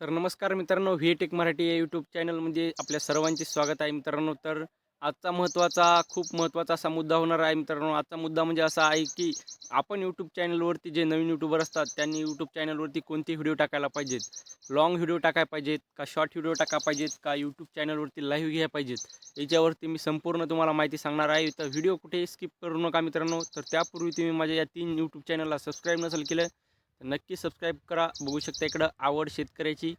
तर नमस्कार मित्रांनो व्ही टेक मराठी या यूट्यूब चॅनलमध्ये आपल्या सर्वांचे स्वागत आहे मित्रांनो. तर आजचा महत्त्वाचा खूप महत्त्वाचा असा मुद्दा होणार आहे मित्रांनो. आजचा मुद्दा म्हणजे असा आहे की आपण यूट्यूब चॅनलवरती जे नवीन यूट्यूबर असतात त्यांनी यूट्यूब चॅनलवरती कोणते व्हिडिओ टाकायला पाहिजेत? लॉंग व्हिडिओ टाकायला पाहिजेत का शॉर्ट व्हिडिओ टाका पाहिजेत का यूट्यूब चॅनलवरती लाईव्ह घ्या पाहिजेत? याच्यावरती मी संपूर्ण तुम्हाला माहिती सांगणार आहे. तर व्हिडिओ कुठे स्किप करू नका मित्रांनो. तर त्यापूर्वी तुम्ही माझ्या या तीन यूट्यूब चॅनलला सबस्क्राईब नसेल केलं नक्की सबस्क्राईब करा. बघू शकता इकडं आवड शेतकऱ्याची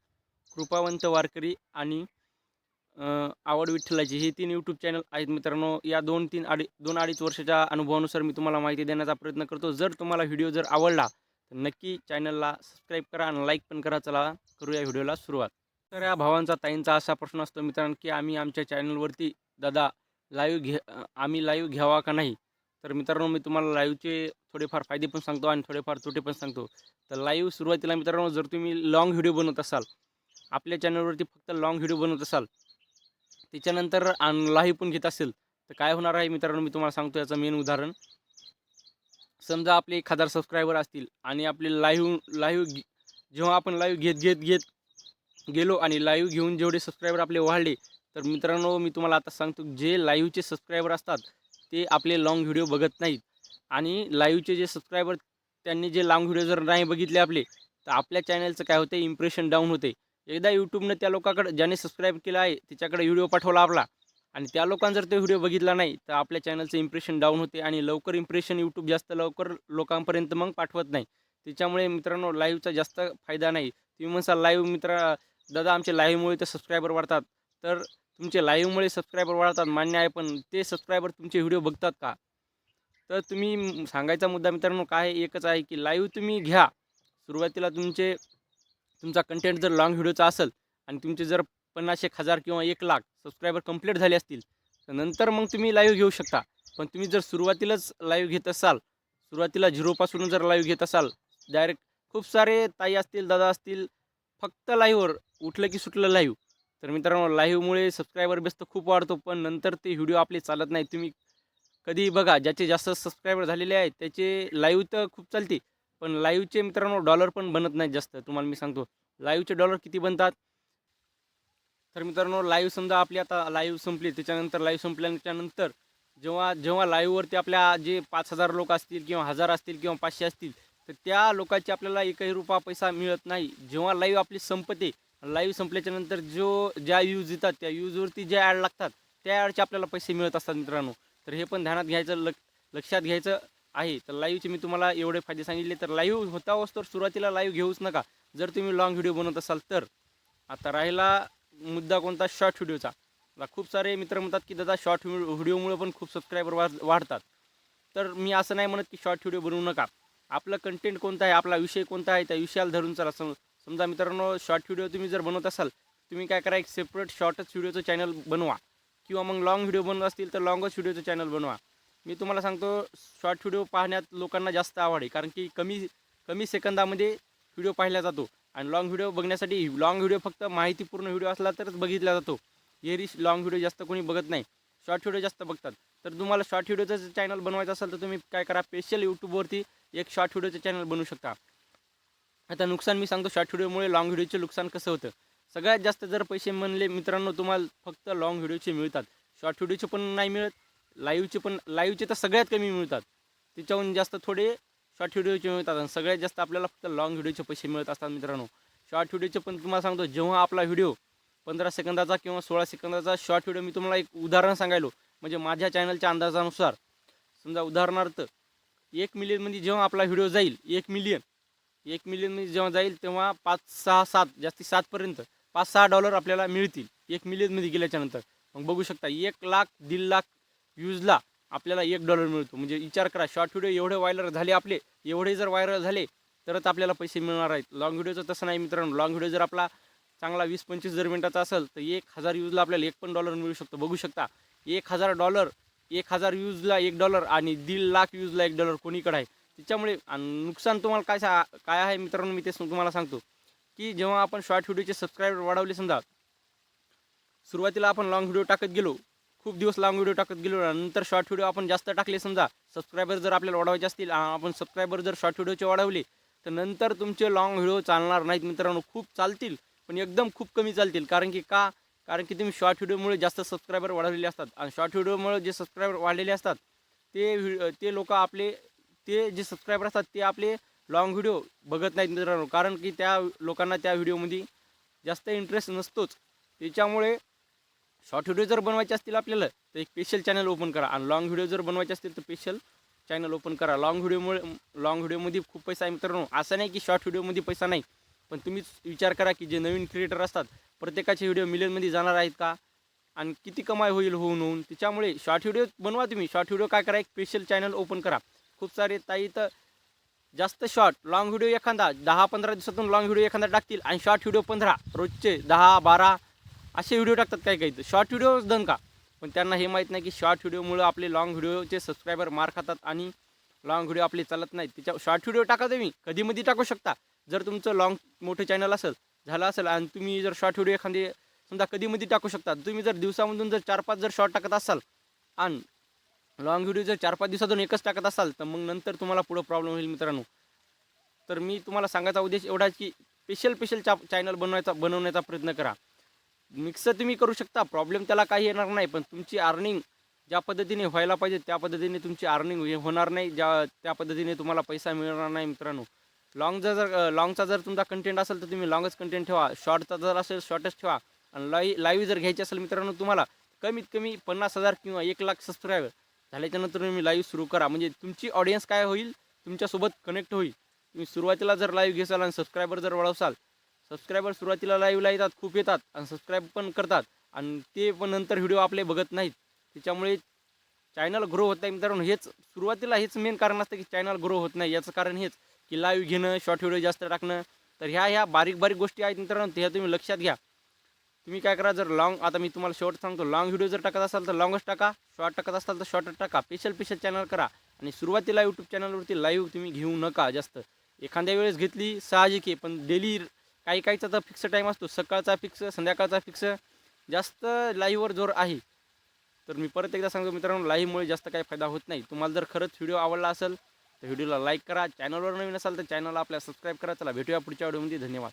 कृपावंत वारकरी आणि आवड विठ्ठलाची. हे तीन यूट्यूब चॅनल आहेत मित्रांनो. या दोन तीन अडी दोन अडीच वर्षाच्या अनुभवानुसार मी तुम्हाला माहिती देण्याचा प्रयत्न करतो. जर तुम्हाला व्हिडिओ जर आवडला तर नक्की चॅनलला सबस्क्राईब करा आणि लाईक पण करा. चला करूया व्हिडिओला सुरुवात. तर या भावांचा ताईंचा असा प्रश्न असतो मित्रांनो की आम्ही आमच्या चॅनलवरती दादा लाईव्ह घे आम्ही लाईव्ह घ्यावा का नाही? तर मित्रांनो मी तुम्हाला लाईव्हचे थोडेफार फायदे पण सांगतो आणि थोडेफार तोटे पण सांगतो. तर लाईव्ह सुरुवातीला मित्रांनो जर तुम्ही लाँग व्हिडिओ बनवत असाल आपल्या चॅनलवरती फक्त लाँग व्हिडिओ बनवत असाल त्याच्यानंतर लाईव्ह पण घेत असेल तर काय होणार आहे मित्रांनो मी तुम्हाला सांगतो याचं मेन उदाहरण. समजा आपले एक हजार सबस्क्रायबर असतील आणि आपले लाईव्ह लाईव्ह जेव्हा आपण लाईव्ह घेत घेत घेत गेलो आणि लाईव्ह घेऊन जेवढे सबस्क्रायबर आपले वाढले तर मित्रांनो मी तुम्हाला आता सांगतो जे लाईव्हचे सबस्क्रायबर असतात ते आपले लाँग व्हिडिओ बघत नाहीत. आणि लाईव्हचे जे सबस्क्रायबर त्यांनी जे लाँग व्हिडिओ जर नाही बघितले आपले तर आपल्या चॅनलचं काय होते इम्प्रेशन डाऊन होते एकदा यूट्यूबनं त्या लोकांकडे ज्याने सबस्क्राईब केलं आहे त्याच्याकडे व्हिडिओ पाठवला आपला. आणि त्या लोकांनी जर तो व्हिडिओ बघितला नाही तर आपल्या चॅनलचं इम्प्रेशन डाऊन होते आणि लवकर इम्प्रेशन यूट्यूब जास्त लवकर लोकांपर्यंत मग पाठवत नाही. त्याच्यामुळे मित्रांनो लाईव्हचा जास्त फायदा नाही. तुम्ही म्हणसाल लाईव्ह मित्र दादा आमचे लाईव्हमुळे तर सबस्क्रायबर वाढतात. तर तुमचे लाईव्हमुळे सबस्क्रायबर वाढतात मान्य आहे पण ते सबस्क्रायबर तुमचे व्हिडिओ बघतात का? तर तुम्ही सांगायचा मुद्दा मित्रांनो काय एकच आहे की लाईव्ह तुम्ही घ्या. सुरुवातीला तुमचे तुमचा कंटेंट जर लॉंग व्हिडिओचा असेल आणि तुमचे जर पन्नास एक हजार किंवा एक लाख सबस्क्रायबर कंप्लीट झाले असतील तर नंतर मग तुम्ही लाईव्ह घेऊ शकता. पण तुम्ही जर सुरुवातीलाच लाईव्ह घेत असाल सुरुवातीला झिरोपासून जर लाईव्ह घेत असाल डायरेक्ट खूप सारे ताई असतील दादा असतील फक्त लाईव्हवर उठलं की सुटलं लाईव्ह तर मित्रांनो लाईव्हमुळे सबस्क्रायबर बेस तर खूप वाढतो पण नंतर ते व्हिडिओ आपले चालत नाही. तुम्ही कधी बघा ज्याचे जास्त सबस्क्रायबर झालेले आहेत त्याचे लाईव्ह तर खूप चालते. पण लाईव्हचे मित्रांनो डॉलर पण बनत नाहीत जास्त. तुम्हाला मी सांगतो. लाईव्हचे डॉलर किती बनतात? तर मित्रांनो लाईव्ह समजा आपली आता लाईव्ह संपली त्याच्यानंतर लाईव्ह संपल्याच्यानंतर जेव्हा जेव्हा लाईव्हवरती आपल्या जे पाच हजार लोक असतील किंवा हजार असतील किंवा पाचशे असतील तर त्या लोकांची आपल्याला एकही रुपया पैसा मिळत नाही. जेव्हा लाईव्ह आपली संपते लाईव्ह संपल्याच्यानंतर जो ज्या यूज येतात त्या यूजवरती ज्या ॲड लागतात त्या ॲडचे आपल्याला पैसे मिळत असतात मित्रांनो. तर हे पण ध्यानात घ्यायचं लक लक्षात घ्यायचं आहे. तर लाईव्हचे मी तुम्हाला एवढे फायदे सांगितले तर लाईव्ह होता तर सुरुवातीला लाईव्ह घेऊच नका. जर तुम्ही लॉंग व्हिडिओ बनवत असाल तर. आता राहिला मुद्दा कोणता? शॉर्ट व्हिडिओचा मला खूप सारे मित्र म्हणतात की दादा शॉर्ट व्हिडिओमुळे पण खूप सबस्क्रायबर वा वाढतात. तर मी असं नाही म्हणत की शॉर्ट व्हिडिओ बनवू नका. आपलं कंटेंट कोणता आहे? आपला विषय कोणता आहे? त्या विषयाला धरून चला. सम समजा मित्रांनो शॉर्ट व्हिडिओ तुम्ही जर बनवत असाल तुम्ही काय करा एक सेपरेट शॉर्टच व्हिडिओचं चॅनल बनवा. किंवा मग लॉंग व्हिडिओ बनवत असतील तर लॉंगच व्हिडिओचं चॅनल बनवा. मी तुम्हाला सांगतो शॉर्ट व्हिडिओ पाहण्यात लोकांना जास्त आवड आहे. कारण की कमी कमी सेकंदामध्ये व्हिडिओ पाहिला जातो. आणि लॉंग व्हिडिओ बघण्यासाठी लॉंग व्हिडिओ फक्त माहितीपूर्ण व्हिडिओ असला तरच बघितला जातो. एरी लॉंग व्हिडिओ जास्त कोणी बघत नाही. शॉर्ट व्हिडिओ जास्त बघतात. तर तुम्हाला शॉर्ट व्हिडिओचं चॅनल बनवायचं असेल तर तुम्ही काय करा स्पेशल यूट्यूबवरती एक शॉर्ट व्हिडिओचं चॅनल बनवू शकता. आता नुकसान मी सांगतो शॉर्ट व्हिडिओमुळे लॉंग व्हिडिओचे नुकसान कसं होतं? सगळ्यात जास्त जर पैसे म्हणले मित्रांनो तुम्हाला फक्त लॉंग व्हिडिओचे मिळतात. शॉर्ट व्हिडिओचे पण नाही मिळत. लाईव्हचे पण लाईव्हचे तर सगळ्यात कमी मिळतात. त्याच्याहून जास्त थोडे शॉर्ट व्हिडिओचे मिळतात आणि सगळ्यात जास्त आपल्याला फक्त लॉंग व्हिडिओचे पैसे मिळत असतात मित्रांनो. शॉर्ट व्हिडिओचे पण तुम्हाला सांगतो जेव्हा आपला व्हिडिओ पंधरा सेकंदाचा किंवा सोळा सेकंदाचा शॉर्ट व्हिडिओ मी तुम्हाला एक उदाहरण सांगायलो. म्हणजे माझ्या चॅनलच्या अंदाजानुसार. समजा उदाहरणार्थ एक मिलियनमध्ये जेव्हा आपला व्हिडिओ जाईल एक मिलियन एक मिलियनमध्ये जेव्हा जाईल तेव्हा पाच सहा सात जास्ती सातपर्यंत पाच सहा डॉलर आपल्याला मिळतील. एक मिलियनमध्ये गेल्याच्यानंतर मग बघू शकता एक लाख दीड लाख व्ह्यूजला आपल्याला एक डॉलर मिळतो. म्हणजे विचार करा शॉर्ट व्हिडिओ एवढे व्हायरल झाले आपले एवढे जर व्हायरल झाले तरच आपल्याला पैसे मिळणार आहेत. लॉंग व्हिडिओचं तसं नाही मित्रांनो. लॉंग व्हिडिओ जर आपला चांगला वीस पंचवीस जर मिनटाचा असेल तर एक हजार व्ह्यूजला आपल्याला एक पण डॉलर मिळू शकतो. बघू शकता एक हजार डॉलर एक हजार व्ह्यूजला एक डॉलर आणि दीड लाख व्ह्यूजला एक डॉलर कोणीकडे आहे? त्याच्यामुळे आणि नुकसान तुम्हाला काय सा काय आहे मित्रांनो? मी ते तुम्हाला सांगतो. की जेव्हा आपण शॉर्ट व्हिडिओचे सबस्क्रायबर वाढवले समजा सुरुवातीला आपण लॉंग व्हिडिओ टाकत गेलो खूप दिवस लॉंग व्हिडिओ टाकत गेलो नंतर शॉर्ट व्हिडिओ आपण जास्त टाकले समजा सबस्क्रायबर जर आपल्याला वाढवायचे असतील आपण सबस्क्रायबर जर शॉर्ट व्हिडिओचे वाढवले तर नंतर तुमचे लॉंग व्हिडिओ चालणार नाहीत मित्रांनो खूप चालतील पण एकदम खूप कमी चालतील. कारण की का? कारण की तुम्ही शॉर्ट व्हिडिओमुळे जास्त सबस्क्रायबर वाढवलेले असतात. आणि शॉर्ट व्हिडिओमुळे जे सबस्क्रायबर वाढलेले असतात ते ते लोक आपले ते जे सबस्क्रायबर असतात ते आपले लॉंग व्हिडिओ बघत नाहीत मित्रांनो. कारण की त्या लोकांना त्या व्हिडिओमध्ये जास्त इंटरेस्ट नसतोच. त्याच्यामुळे शॉर्ट व्हिडिओ जर बनवायचे असतील आपल्याला तर एक स्पेशल चॅनल ओपन करा. आणि लॉंग व्हिडिओ जर बनवायचे असतील तर स्पेशल चॅनल ओपन करा. लॉंग व्हिडिओमुळे लॉंग व्हिडिओमध्ये खूप पैसा आहे मित्रांनो. असं नाही की शॉर्ट व्हिडिओमध्ये पैसा नाही. पण तुम्हीच विचार करा की जे नवीन क्रिएटर असतात प्रत्येकाचे व्हिडिओ मिलियनमध्ये जाणार आहेत का? आणि किती कमाई होईल होऊन होऊन? त्याच्यामुळे शॉर्ट व्हिडिओ बनवा तुम्ही. शॉर्ट व्हिडिओ काय करा? एक स्पेशल चॅनल ओपन करा. खूप सारे ताई तर जास्त शॉर्ट लॉंग व्हिडिओ एखादा दहा पंधरा दिवसातून लॉंग व्हिडिओ एखादा टाकतील आणि शॉर्ट व्हिडिओ पंधरा रोजचे दहा बारा असे व्हिडिओ टाकतात काही काही. तर शॉर्ट व्हिडिओ दन का? पण त्यांना हे माहीत नाही की शॉर्ट व्हिडिओमुळे आपले लॉंग व्हिडिओचे सबस्क्रायबर मार खातात आणि लॉंग व्हिडिओ आपले चालत नाहीत. त्याच्या शॉर्ट व्हिडिओ टाका तुम्ही. कधीमध्ये टाकू शकता. जर तुमचं लॉंग मोठं चॅनल असेल झालं असेल आणि तुम्ही जर शॉर्ट व्हिडिओ एखादी समजा कधीमध्ये टाकू शकता. तुम्ही जर दिवसामधून जर चार पाच जर शॉर्ट टाकत असाल आणि लॉंग व्हिडिओ जर चार पाच दिवसातून एकच टाकत असाल तर मग नंतर तुम्हाला पुढं प्रॉब्लेम होईल मित्रांनो. तर मी तुम्हाला सांगायचा उद्देश एवढाच की स्पेशल स्पेशल चा चॅनल बनवायचा बनवण्याचा प्रयत्न करा. मिक्सर तुम्ही करू शकता प्रॉब्लेम त्याला काही येणार नाही पण तुमची अर्निंग ज्या पद्धतीने व्हायला पाहिजे त्या पद्धतीने तुमची अर्निंग होणार नाही ज्या त्या पद्धतीने तुम्हाला पैसा मिळणार नाही मित्रांनो. लॉंगचा जर लॉंगचा जर तुमचा कंटेंट असेल तर तुम्ही लॉंगच कंटेंट ठेवा. शॉर्टचा जर असेल शॉर्टच ठेवा. आणि लाई लाईव्ह जर घ्यायची असेल मित्रांनो तुम्हाला कमीत कमी पन्नास हजार किंवा एक लाख सबस्क्रायबर झाल्याच्यानंतर तुम्ही लाईव्ह सुरू करा. म्हणजे तुमची ऑडियन्स काय होईल? तुमच्यासोबत कनेक्ट होईल. तुम्ही सुरुवातीला जर लाईव्ह घेसाल आणि सबस्क्रायबर जर वाढवसाल सबस्क्रायबर सुरुवातीला लाईव्हला येतात खूप येतात आणि सबस्क्राईब पण करतात आणि ते पण नंतर व्हिडिओ आपले बघत नाहीत. त्याच्यामुळे चॅनल ग्रो होत नाही. मित्रांनो हेच सुरुवातीला हेच मेन कारण असतं की चॅनल ग्रो होत नाही. याचं कारण हेच की लाईव्ह घेणं शॉर्ट व्हिडिओ जास्त टाकणं. तर ह्या ह्या बारीक बारीक गोष्टी आहेत मित्रांनो. त्या तुम्ही लक्षात घ्या. तुम्ही काय करा जर लॉंग आता मी तुम्हाला शॉर्ट सांगतो. लॉंग व्हिडिओ जर टाकत असाल तर लॉंगच टाका. शॉर्ट टाकत असाल तर शॉर्टच टाका. पेशल पेशल चॅनल करा. आणि सुरुवातीला यूट्यूब चॅनलवरती लाईव्ह तुम्ही घेऊ नका जास्त. एखाद्या वेळेस घेतली साहजिक आहे. पण डेली काही काहीचा तर फिक्स टाईम असतो. सकाळचा फिक्स संध्याकाळचा फिक्स जास्त लाईव्हवर जोर आहे. तर मी परत एकदा सांगतो मित्रांनो लाईव्हमुळे जास्त काही फायदा होत नाही. तुम्हाला जर खरंच व्हिडिओ आवडला असेल तर व्हिडिओला लाईक करा. चॅनलवर नवीन असाल तर चॅनलला आपल्या सबस्क्राईब करा. चला भेटूया पुढच्या व्हिडिओमध्ये धन्यवाद.